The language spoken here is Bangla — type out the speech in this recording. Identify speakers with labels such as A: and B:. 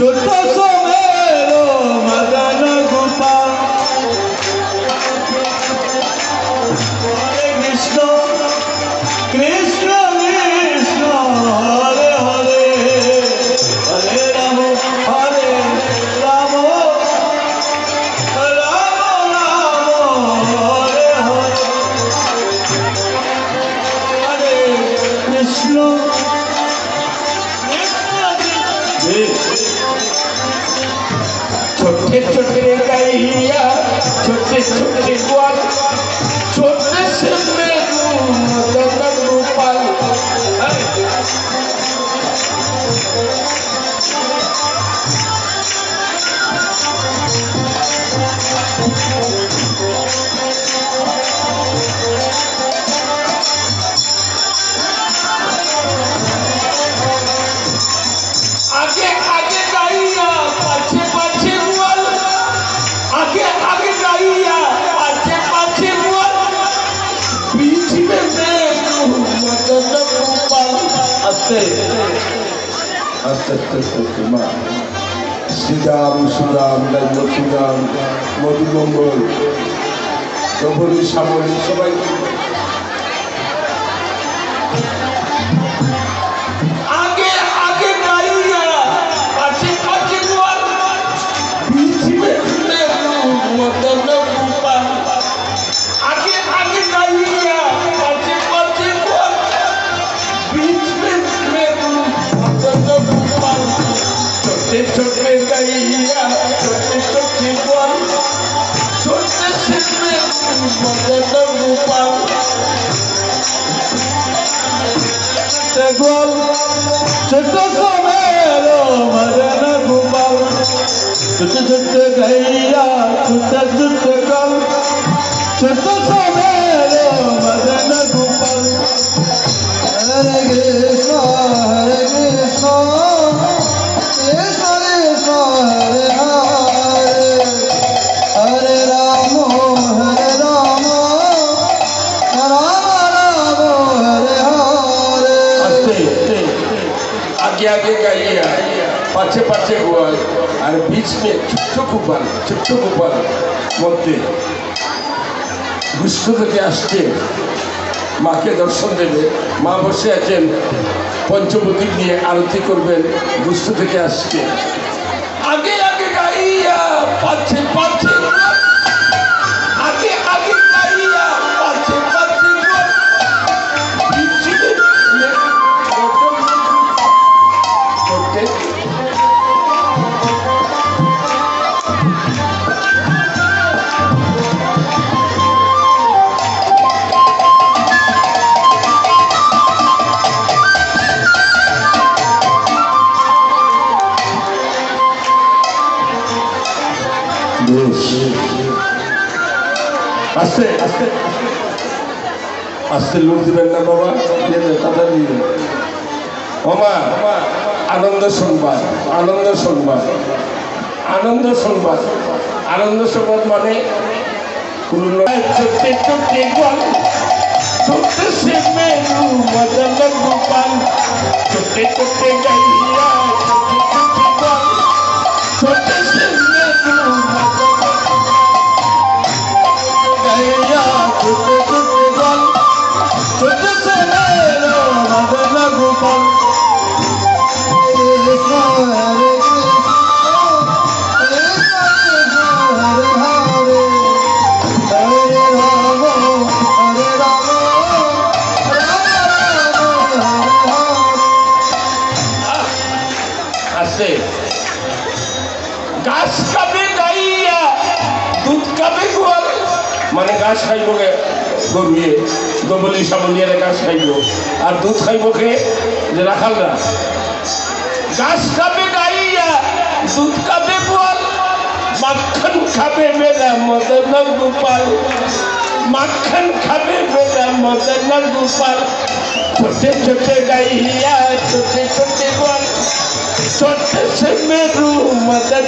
A: ছোট সমেরো
B: শ্রীরাম সুরাম রাজ্য সুরাম মধুমঙ্গল প্রভুরি সামরি সবাই
A: से छुट गैया छुट छुट्टी पर छुट से गोल छुट समेरो मरन गोपाल छुट छुट गैया छुट छुट गोल
C: छुट
B: समेरो আগে আগে গাইয়া পাছে পাছে গোয়াল আর বিচে ছোট্ট কুপাল ছোট্ট কুপাল মধ্যে বিষ্ণু থেকে আসছে মাকে দর্শন দেবে মা বসে আছেন পঞ্চমতী নিয়ে আরতি করবেন দুষ্ট থেকে আসছে আসছে আসছে আসছে লুট দিবেন না বাবা তাদের নিয়ে বাবা আনন্দ সংবাদ আনন্দ সংবাদ আনন্দ সংবাদ। আনন্দ সংবাদ মানে
C: ছোট্টে ছোট্টে গল ছোট্ট সে গোপাল। ছোট্টে ছোট্টে গল
B: আছে।
A: গাছ খাবে গাইয়া, দুধ খাবে গোয়াল।
B: মানে গাছ খাইব গরুয়ে। গবলি সাবলিয়ারে গাছ খাইব। আর দুধ খাইব কে? যে রাখালরা
A: গাছ খাবে গাইয়া, দুধ খাবে গোয়াল। মাখন খাবে মেলা মদন গোপাল। মাখন খাবে মেলা মদন গোপাল। ছোটে ছোটে গাইয়া, ছোটে ছোটে গোয়াল। Son el
C: meru, matan